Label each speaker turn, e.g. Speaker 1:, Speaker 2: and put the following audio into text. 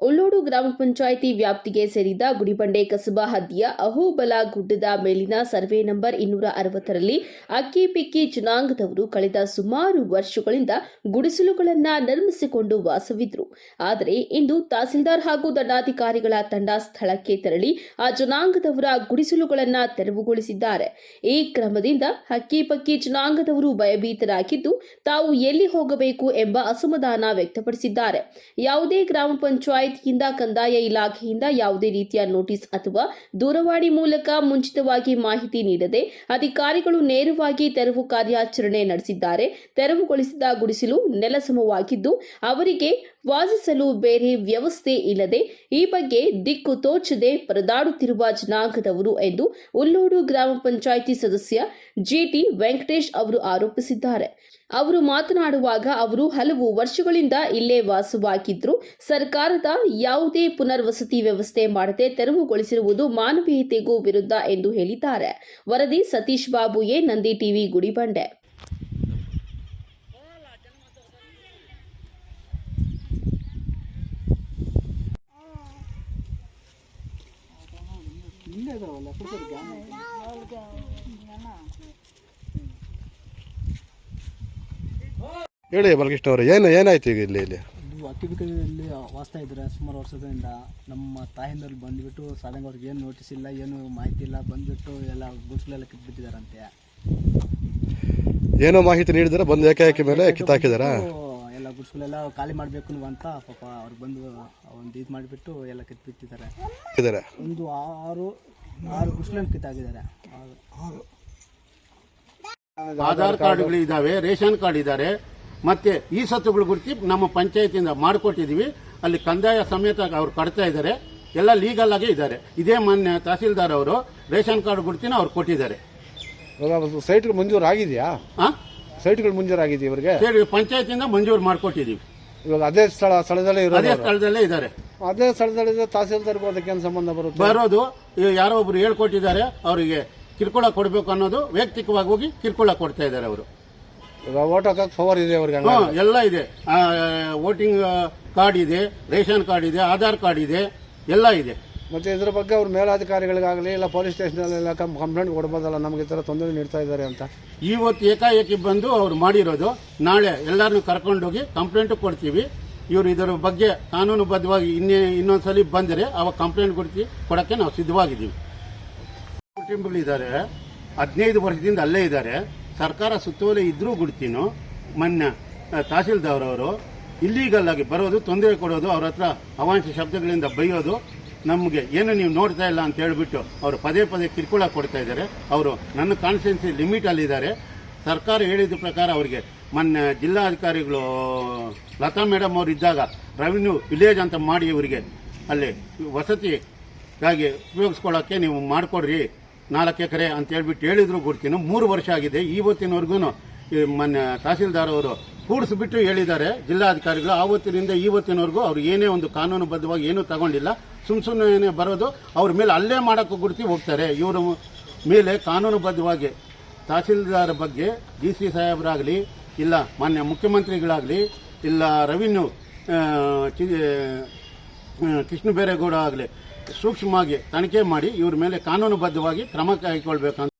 Speaker 1: ಉಳ್ಳೋಡು ಗ್ರಾಮ ಪಂಚಾಯಿತಿ ವ್ಯಾಪ್ತಿಗೆ ಸೇರಿದ ಗುಡಿಬಂಡೆ ಕಸಬಾ ಹದ್ದಿಯ ಅಹೋಬಲ ಗುಡ್ಡದ ಮೇಲಿನ ಸರ್ವೆ ನಂಬರ್ ಇನ್ನೂರ ಅರವತ್ತರಲ್ಲಿ ಅಕ್ಕಿ ಪಿಕ್ಕಿ ಜನಾಂಗದವರು ಕಳೆದ ಸುಮಾರು ವರ್ಷಗಳಿಂದ ಗುಡಿಸಲುಗಳನ್ನು ನಿರ್ಮಿಸಿಕೊಂಡು ವಾಸವಿದ್ರು. ಆದರೆ ಇಂದು ತಹಸೀಲ್ದಾರ್ ಹಾಗೂ ದಂಡಾಧಿಕಾರಿಗಳ ತಂಡ ಸ್ಥಳಕ್ಕೆ ತೆರಳಿ ಆ ಜನಾಂಗದವರ ಗುಡಿಸಲುಗಳನ್ನು ತೆರವುಗೊಳಿಸಿದ್ದಾರೆ. ಈ ಕ್ರಮದಿಂದ ಹಕ್ಕಿ ಪಕ್ಕಿ ಜನಾಂಗದವರು ಭಯಭೀತರಾಗಿದ್ದು ತಾವು ಎಲ್ಲಿ ಹೋಗಬೇಕು ಎಂಬ ಅಸಮಾಧಾನ ವ್ಯಕ್ತಪಡಿಸಿದ್ದಾರೆ. ಯಾವುದೇ ಗ್ರಾಮ ಪಂಚಾಯಿತಿಯಿಂದ ಕಂದಾಯ ಇಲಾಖೆಯಿಂದ ಯಾವುದೇ ರೀತಿಯ ನೋಟಿಸ್ ಅಥವಾ ದೂರವಾಣಿ ಮೂಲಕ ಮುಂಚಿತವಾಗಿ ಮಾಹಿತಿ ನೀಡದೆ ಅಧಿಕಾರಿಗಳು ನೇರವಾಗಿ ತೆರವು ಕಾರ್ಯಾಚರಣೆ ನಡೆಸಿದ್ದಾರೆ. ತೆರವುಗೊಳಿಸಿದ ಗುಡಿಸಲು ನೆಲಸಮವಾಗಿದ್ದು, ಅವರಿಗೆ ವಾಸಿಸಲು ಬೇರೆ ವ್ಯವಸ್ಥೆ ಇಲ್ಲದೆ ಈ ಬಗ್ಗೆ ದಿಕ್ಕು ತೋಚದೆ ಪರದಾಡುತ್ತಿರುವ ಜನಾಂಗದವರು ಎಂದು ಉಲ್ಲೂಡು ಗ್ರಾಮ ಪಂಚಾಯಿತಿ ಸದಸ್ಯ ಜಿಟಿ ವೆಂಕಟೇಶ್ ಅವರು ಆರೋಪಿಸಿದ್ದಾರೆ. ಅವರು ಮಾತನಾಡುವಾಗ ಅವರು ಹಲವು ವರ್ಷಗಳಿಂದ ಇಲ್ಲೇ ವಾಸವಾಗಿದ್ರು ಸರ್ಕಾರದ ಯಾವುದೇ ಪುನರ್ವಸತಿ ವ್ಯವಸ್ಥೆ ಮಾಡದೆ ತೆರವುಗೊಳಿಸಿರುವುದು ಮಾನವೀಯತೆಗೂ ವಿರುದ್ಧ ಎಂದು ಹೇಳಿದ್ದಾರೆ. ವರದಿ ಸತೀಶ್ ಬಾಬು ಎ ನಂದಿ ಟಿವಿ ಗುಡಿಬಂಡೆ.
Speaker 2: ಹೇಳಿ ಬಲಕೃಷ್ಣ ಅವರು ಏನು ಏನಾಯ್ತು ಈಗ ಇಲ್ಲಿ ಇಲ್ಲಿ?
Speaker 3: ಇದು ಅಕ್ಕಿಬಿಕಲ್ಲಿ ವಾಸ್ತಾ ಇದ್ದಾರೆ ಸುಮಾರು ವರ್ಷದಿಂದ ನಮ್ಮ ತಾಯಿಂದಲ್ಲಿ ಬಂದುಬಿಟ್ಟು ಅವ್ರಿಗೆ ಏನು ನೋಟಿಸ್ ಇಲ್ಲ ಏನು ಮಾಹಿತಿ ಇಲ್ಲ ಬಂದುಬಿಟ್ಟು ಎಲ್ಲ ಗುಡ್ಸ್ಲೆಲ್ಲ ಕಿತ್ಬಿಟ್ಟಿದ್ದಾರಂತೆ
Speaker 2: ಏನೋ ಮಾಹಿತಿ ನೀಡಿದಾರೆ ಬಂದು ಏಕಾಏಕಿ ಮೇಲೆ ಕಿತ್ತಾಕಿದಾರಾ
Speaker 3: ಎಲ್ಲ ಗುಡ್ಸ್ಗಳೆಲ್ಲ ಖಾಲಿ ಮಾಡಬೇಕು ಅಂತ ಪಾಪ ಅವ್ರು ಬಂದು ಒಂದು ಇದು ಮಾಡಿಬಿಟ್ಟು ಎಲ್ಲ ಕಿತ್ಬಿಟ್ಟಿದ್ದಾರೆ.
Speaker 2: ಇದ್ದಾರೆ.
Speaker 3: ಒಂದು ಆರು ಆರು ಕಿತ್ತಾಗಿದ್ದಾರೆ ಆರು.
Speaker 4: ಆಧಾರ್ ಕಾರ್ಡ್ಗಳು ಇದಾವೆ ರೇಷನ್ ಕಾರ್ಡ್ ಇದ್ದಾರೆ ಮತ್ತೆ ಈ ಸತ್ತುಗಳು ಗುರುತಿ ನಮ್ಮ ಪಂಚಾಯತಿಯಿಂದ ಮಾಡಿಕೊಟ್ಟಿದೀವಿ. ಅಲ್ಲಿ ಕಂದಾಯ ಸಮೇತ ಅವ್ರು ಕಟ್ತಾ ಇದ್ದಾರೆ. ಎಲ್ಲ ಲೀಗಲ್ ಆಗೇ ಇದ್ದಾರೆ. ಇದೇ ಮೊನ್ನೆ ತಹಸೀಲ್ದಾರ್ ಅವರು ರೇಷನ್ ಕಾರ್ಡ್ ಗುರುತಿನ ಅವ್ರು ಕೊಟ್ಟಿದ್ದಾರೆ.
Speaker 2: ಸೈಟ್ ಸೈಟ್ಗಳು ಮಂಜೂರು ಆಗಿದೆಯಾ?
Speaker 4: ಆ?
Speaker 2: ಸೈಟ್ಗಳು ಮಂಜೂರು ಆಗಿದೆಯಾ ಇವರಿಗೆ?
Speaker 4: ಸೇರಿ ಪಂಚಾಯತಿಂದ ಮಂಜೂರು ಮಾಡಿಕೊಟ್ಟಿದೀವಿ.
Speaker 2: ಇವಾಗ ಅದೇ ಸ್ಥಳ ಸ್ಥಳದಲ್ಲೇ ಇರೋದು
Speaker 4: ಅದೇ ಸ್ಥಳದಲ್ಲೇ ಇದ್ದಾರೆ.
Speaker 2: ಅದೇ ಸ್ಥಳದಲ್ಲಿ ತಹಸೀಲ್ದಾರ್ಗೂ ಅದಕ್ಕೆ ಏನು ಸಂಬಂಧ ಬರುತ್ತೆ?
Speaker 4: ಬರೋದು ಈ ಯಾರೋ ಒಬ್ರು ಹೇಳ್ಕೊಟ್ಟಿದ್ದಾರೆ ಅವರಿಗೆ ಕಿರ್ಕೊಳ ಕೊಡಬೇಕು ಅನ್ನೋದು ವೈಯಕ್ತಿಕವಾಗಿ ಹೋಗಿ ಕಿರ್ಕೊಳ ಕೊಡ್ತಾ ಇದ್ದಾರೆ ಅವರು.
Speaker 2: ಓಟ್ ಹಾಕಕ್ಕೆ ಪವರ್ ಇದೆ ಅವ್ರಿಗೆ.
Speaker 4: ಎಲ್ಲ ಇದೆ. ವೋಟಿಂಗ್ ಕಾರ್ಡ್ ಇದೆ ರೇಷನ್ ಕಾರ್ಡ್ ಇದೆ ಆಧಾರ್ ಕಾರ್ಡ್ ಇದೆ ಎಲ್ಲ ಇದೆ.
Speaker 2: ಮತ್ತೆ ಇದ್ರ ಬಗ್ಗೆ ಅವ್ರ ಮೇಲಾಧಿಕಾರಿಗಳಿಗಾಗಲಿ ಇಲ್ಲ ಪೊಲೀಸ್ ಸ್ಟೇಷನ್ ಕಂಪ್ಲೇಂಟ್ ಕೊಡ್ಬೋದಲ್ಲ ನಮಗೆ ಈ ಥರ ತೊಂದರೆ ನೀಡ್ತಾ ಇದ್ದಾರೆ ಅಂತ.
Speaker 4: ಇವತ್ತು ಏಕಾಏಕಿ ಬಂದು ಅವ್ರು ಮಾಡಿರೋದು ನಾಳೆ ಎಲ್ಲರನ್ನು ಕರ್ಕೊಂಡೋಗಿ ಕಂಪ್ಲೇಂಟ್ ಕೊಡ್ತೀವಿ. ಇವರು ಇದರ ಬಗ್ಗೆ ಕಾನೂನುಬದ್ಧವಾಗಿ ಇನ್ನೇ ಇನ್ನೊಂದ್ಸಲಿ ಬಂದರೆ ಅವಾಗ ಕಂಪ್ಲೇಂಟ್ ಕೊಡ್ತೀವಿ ಕೊಡೋಕ್ಕೆ ನಾವು ಸಿದ್ಧವಾಗಿದ್ದೀವಿ. ಕುಟುಂಬಗಳಿದ್ದಾರೆ ಹದಿನೈದು ವರ್ಷದಿಂದ ಅಲ್ಲೇ ಇದ್ದಾರೆ. ಸರ್ಕಾರ ಸುತ್ತೋಲೆ ಇದ್ರೂ ಗುಡ್ತೀನು? ಮೊನ್ನೆ ತಹಸೀಲ್ದಾರವರು ಇಲ್ಲೀಗಲ್ ಆಗಿ ಬರೋದು, ತೊಂದರೆ ಕೊಡೋದು, ಅವ್ರ ಹತ್ರ ಅವಾಂಶ ಶಬ್ದಗಳಿಂದ ಬೈಯೋದು, ನಮಗೆ ಏನು ನೀವು ನೋಡ್ತಾ ಇಲ್ಲ ಅಂತ ಹೇಳಿಬಿಟ್ಟು ಅವರು ಪದೇ ಪದೇ ಕಿರುಕುಳ ಕೊಡ್ತಾ ಇದ್ದಾರೆ. ಅವರು ನನ್ನ ಕಾನ್ಸ್ಟಿಟ್ಯೂನ್ಸಿ ಲಿಮಿಟ್ ಅಲ್ಲಿದ್ದಾರೆ. ಸರ್ಕಾರ ಹೇಳಿದ ಪ್ರಕಾರ ಅವರಿಗೆ ಮೊನ್ನೆ ಜಿಲ್ಲಾಧಿಕಾರಿಗಳು, ಲತಾ ಮೇಡಮ್ ಅವರು ಇದ್ದಾಗ ರೆವಿನ್ಯೂ ವಿಲೇಜ್ ಅಂತ ಮಾಡಿ ಇವರಿಗೆ ಅಲ್ಲಿ ವಸತಿಗಾಗಿ ಉಪಯೋಗಿಸ್ಕೊಳ್ಳೋಕ್ಕೆ ನೀವು ಮಾಡಿಕೊಡ್ರಿ, ನಾಲ್ಕು ಎಕರೆ ಅಂತ ಹೇಳ್ಬಿಟ್ಟು ಹೇಳಿದ್ರು ಗುರ್ತಿನ ಮೂರು ವರ್ಷ ಆಗಿದೆ ಇವತ್ತಿನವರೆಗೂ ಮೊನ್ನೆ ತಹಸೀಲ್ದಾರ್ ಅವರು ಕೂಡಿಸ್ಬಿಟ್ಟು ಹೇಳಿದ್ದಾರೆ. ಜಿಲ್ಲಾಧಿಕಾರಿಗಳು ಆವತ್ತಿನಿಂದ ಇವತ್ತಿನವರೆಗೂ ಅವ್ರು ಏನೇ ಒಂದು ಕಾನೂನುಬದ್ಧವಾಗಿ ಏನೂ ತಗೊಂಡಿಲ್ಲ. ಸುಮ್ ಸುಮ್ಮನೆ ಬರೋದು, ಅವ್ರ ಮೇಲೆ ಅಲ್ಲೇ ಮಾಡೋಕ್ಕೂ ಗುರುತಿ ಹೋಗ್ತಾರೆ. ಇವರು ಮೇಲೆ ಕಾನೂನುಬದ್ಧವಾಗಿ ತಹಸೀಲ್ದಾರ್ ಬಗ್ಗೆ ಡಿ ಸಿ ಸಾಹೇಬರಾಗಲಿ ಇಲ್ಲ, ಮಾನ್ಯ ಮುಖ್ಯಮಂತ್ರಿಗಳಾಗಲಿ, ಇಲ್ಲ ರೆವಿನ್ಯೂ ಕೃಷ್ಣ ಬೇರೇಗೌಡ ಆಗಲಿ, ಸೂಕ್ಷ್ಮವಾಗಿ ತನಿಖೆ ಮಾಡಿ ಇವ್ರ ಮೇಲೆ ಕಾನೂನುಬದ್ಧವಾಗಿ ಕ್ರಮ ಕೈಗೊಳ್ಬೇಕಂತ